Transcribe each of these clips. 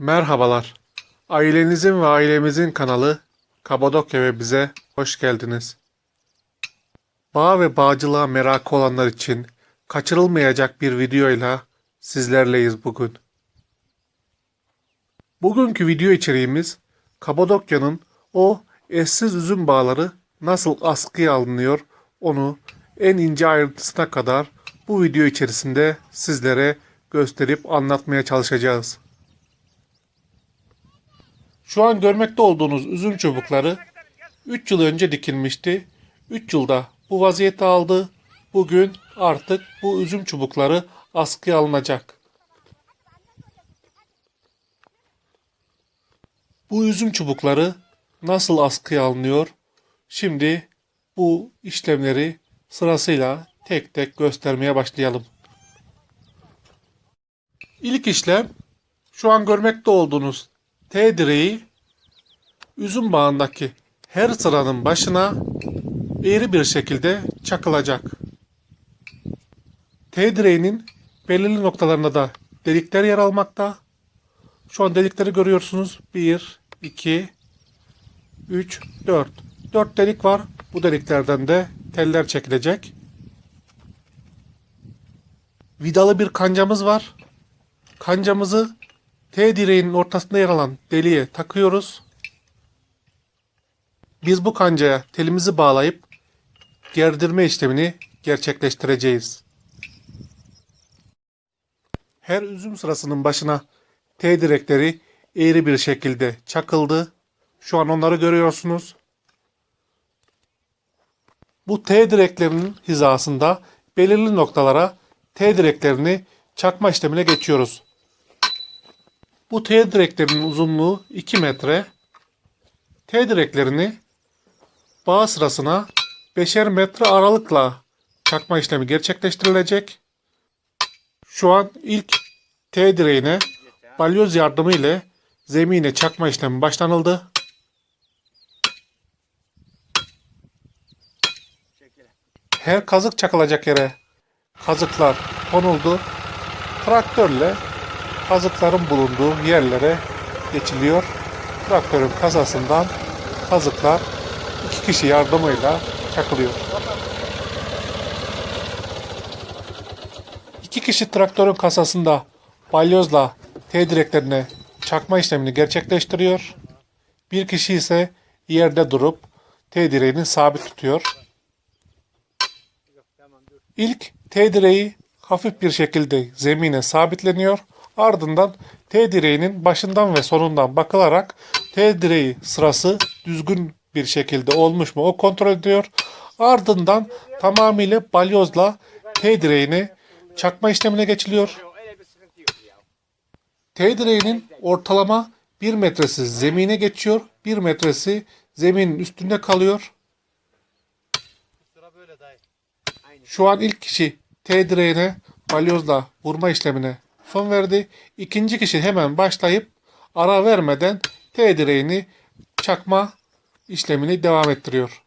Merhabalar. Ailenizin ve ailemizin kanalı Kabadokya ve bize hoş geldiniz. Bağ ve bağcılığa merakı olanlar için kaçırılmayacak bir videoyla sizlerleyiz bugün. Bugünkü video içeriğimiz Kapadokya'nın o eşsiz üzüm bağları nasıl askıya alınıyor onu en ince ayrıntısına kadar bu video içerisinde sizlere gösterip anlatmaya çalışacağız. Şu an görmekte olduğunuz üzüm çubukları 3 yıl önce dikilmişti. 3 yılda bu vaziyeti aldı. Bugün artık bu üzüm çubukları askıya alınacak. Bu üzüm çubukları nasıl askıya alınıyor? Şimdi bu işlemleri sırasıyla tek tek göstermeye başlayalım. İlk işlem şu an görmekte olduğunuz T direği üzüm bağındaki her sıranın başına eğri bir şekilde çakılacak. T direğinin belirli noktalarında da delikler yer almakta. Şu an delikleri görüyorsunuz. 1, 2, 3, 4. 4 delik var. Bu deliklerden de teller çekilecek. Vidalı bir kancamız var. Kancamızı T direğinin ortasında yer alan deliğe takıyoruz. Biz bu kancaya telimizi bağlayıp gerdirme işlemini gerçekleştireceğiz. Her üzüm sırasının başına T direkleri eğri bir şekilde çakıldı. Şu an onları görüyorsunuz. Bu T direklerinin hizasında belirli noktalara T direklerini çakma işlemine geçiyoruz. Bu T direklerinin uzunluğu 2 metre. T direklerini bağ sırasına 5'er metre aralıkla çakma işlemi gerçekleştirilecek. Şu an ilk T direğine balyoz yardımı ile zemine çakma işlemi başlanıldı. Her kazık çakılacak yere kazıklar konuldu. Traktörle kazıkların bulunduğu yerlere geçiliyor. Traktörün kasasından kazıklar iki kişi yardımıyla çakılıyor. İki kişi traktörün kasasında balyozla T direklerine çakma işlemini gerçekleştiriyor. Bir kişi ise yerde durup T direğini sabit tutuyor. İlk T direği hafif bir şekilde zemine sabitleniyor. Ardından T direğinin başından ve sonundan bakılarak T direği sırası düzgün bir şekilde olmuş mu o kontrol ediyor. Ardından tamamıyla balyozla T direğini çakma işlemine geçiliyor. T direğinin ortalama 1 metresi zemine geçiyor. 1 metresi zeminin üstünde kalıyor. Şu an ilk kişi T direğine balyozla vurma işlemine son verdi. İkinci kişi hemen başlayıp ara vermeden T direğini çakma işlemini devam ettiriyor.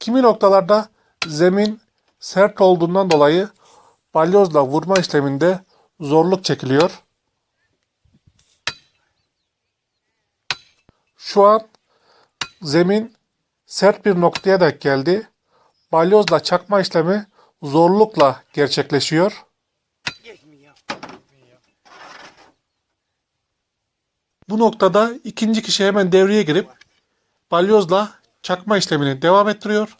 Kimi noktalarda zemin sert olduğundan dolayı balyozla vurma işleminde zorluk çekiliyor. Şu an zemin sert bir noktaya denk geldi. Balyozla çakma işlemi zorlukla gerçekleşiyor. Bu noktada ikinci kişi hemen devreye girip balyozla çakma işlemini devam ettiriyor.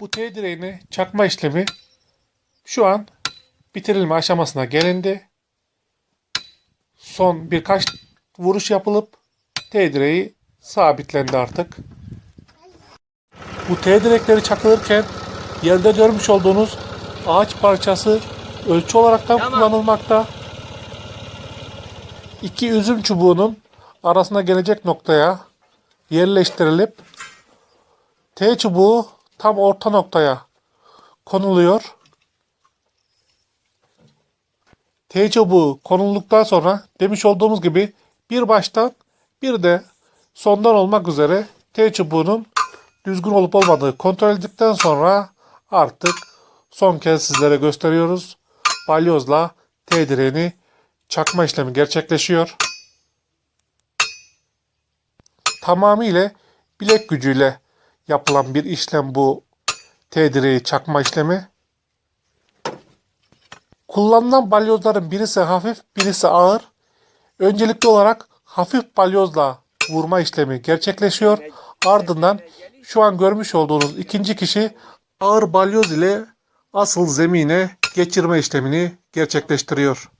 Bu T direğini çakma işlemi şu an bitirilme aşamasına gelindi. Son birkaç vuruş yapılıp T direği sabitlendi artık. Bu T direkleri çakılırken yerde görmüş olduğunuz ağaç parçası ölçü olaraktan Tamam. kullanılmakta. İki üzüm çubuğunun arasına gelecek noktaya yerleştirilip T çubuğu tam orta noktaya konuluyor. T çubuğu konulduktan sonra demiş olduğumuz gibi bir baştan bir de sondan olmak üzere T çubuğunun düzgün olup olmadığı kontrol edildikten sonra artık son kez sizlere gösteriyoruz. Balyozla T direğini çakma işlemi gerçekleşiyor. Tamamıyla bilek gücüyle yapılan bir işlem bu T direği çakma işlemi. Kullanılan balyozların birisi hafif, birisi ağır. Öncelikli olarak hafif balyozla vurma işlemi gerçekleşiyor. Ardından şu an görmüş olduğunuz ikinci kişi ağır balyoz ile asıl zemine geçirme işlemini gerçekleştiriyor.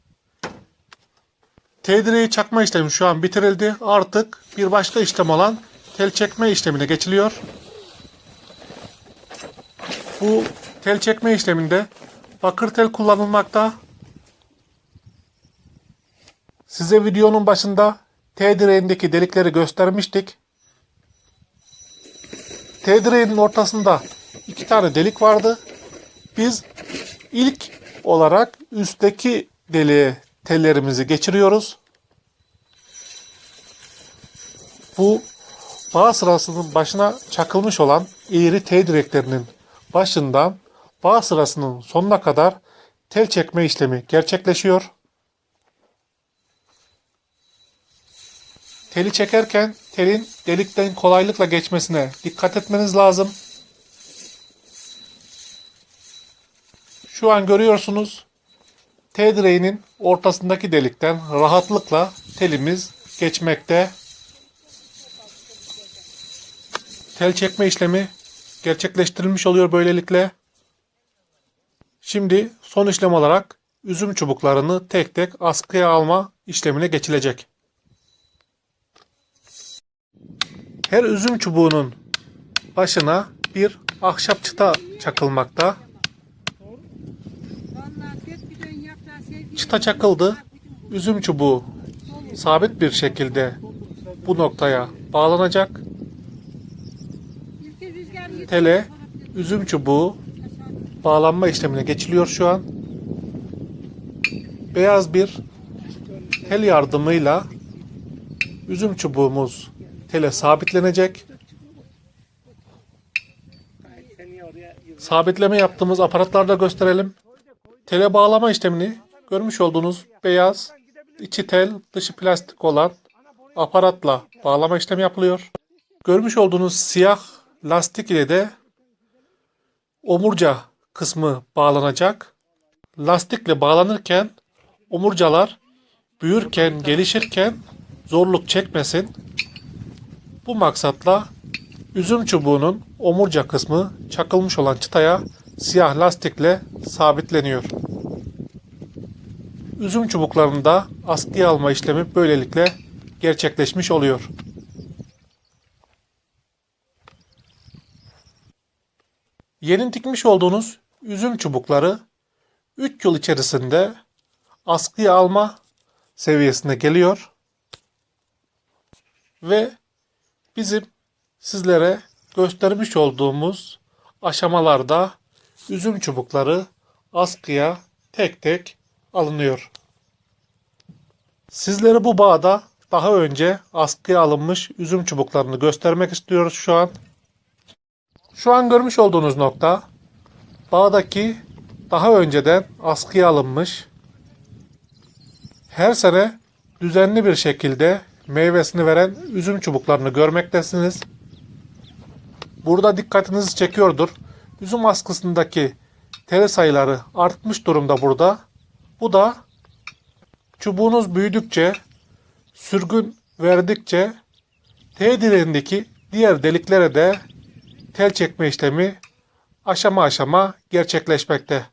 T direği çakma işlemi şu an bitirildi. Artık bir başka işlem olan tel çekme işlemine geçiliyor. Bu tel çekme işleminde bakır tel kullanılmakta. Size videonun başında T direğindeki delikleri göstermiştik. T direğinin ortasında iki tane delik vardı. Biz ilk olarak üstteki deliğe tellerimizi geçiriyoruz. Bu bağ sırasının başına çakılmış olan eğri T direklerinin başından bağ sırasının sonuna kadar tel çekme işlemi gerçekleşiyor. Teli çekerken telin delikten kolaylıkla geçmesine dikkat etmeniz lazım. Şu an görüyorsunuz T direğinin ortasındaki delikten rahatlıkla telimiz geçmekte. Tel çekme işlemi gerçekleştirilmiş oluyor böylelikle. Şimdi son işlem olarak üzüm çubuklarını tek tek askıya alma işlemine geçilecek. Her üzüm çubuğunun başına bir ahşap çıta çakılmakta. Çıta çakıldı. Üzüm çubuğu sabit bir şekilde bu noktaya bağlanacak. Tele üzüm çubuğu bağlanma işlemine geçiliyor şu an. Beyaz bir tel yardımıyla üzüm çubuğumuz tele sabitlenecek. Sabitleme yaptığımız aparatlarda gösterelim. Tele bağlama işlemini görmüş olduğunuz beyaz içi tel dışı plastik olan aparatla bağlama işlemi yapılıyor. Görmüş olduğunuz siyah lastik ile de omurca kısmı bağlanacak. Lastikle bağlanırken omurcalar büyürken, gelişirken zorluk çekmesin. Bu maksatla üzüm çubuğunun omurca kısmı çakılmış olan çıtaya siyah lastikle sabitleniyor. Üzüm çubuklarında askıya alma işlemi böylelikle gerçekleşmiş oluyor. Yeni dikmiş olduğunuz üzüm çubukları 3 yıl içerisinde askıya alma seviyesine geliyor. Ve bizim sizlere göstermiş olduğumuz aşamalarda üzüm çubukları askıya tek tek alınıyor. Sizlere bu bağda daha önce askıya alınmış üzüm çubuklarını göstermek istiyoruz şu an. Şu an görmüş olduğunuz nokta bağdaki daha önceden askıya alınmış her sene düzenli bir şekilde meyvesini veren üzüm çubuklarını görmektesiniz. Burada dikkatinizi çekiyordur. Üzüm askısındaki tel sayıları artmış durumda burada. Bu da çubuğunuz büyüdükçe, sürgün verdikçe T direğindeki diğer deliklere de tel çekme işlemi aşama aşama gerçekleşmekte.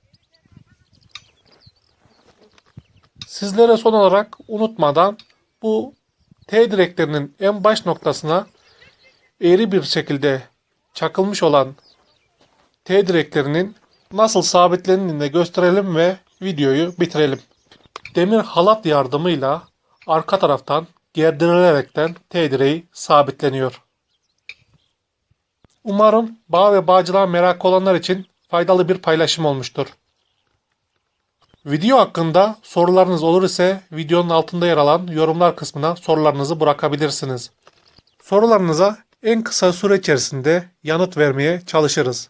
Sizlere son olarak unutmadan bu T direklerinin en baş noktasına eğri bir şekilde çakılmış olan T direklerinin nasıl sabitlendiğini de gösterelim ve videoyu bitirelim. Demir halat yardımıyla arka taraftan gerdirilerekten T direği sabitleniyor. Umarım bağ ve bağcılığa merak olanlar için faydalı bir paylaşım olmuştur. Video hakkında sorularınız olur ise videonun altında yer alan yorumlar kısmına sorularınızı bırakabilirsiniz. Sorularınıza en kısa süre içerisinde yanıt vermeye çalışırız.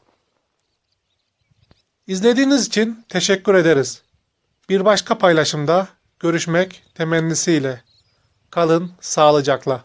İzlediğiniz için teşekkür ederiz. Bir başka paylaşımda görüşmek temennisiyle. Kalın sağlıcakla.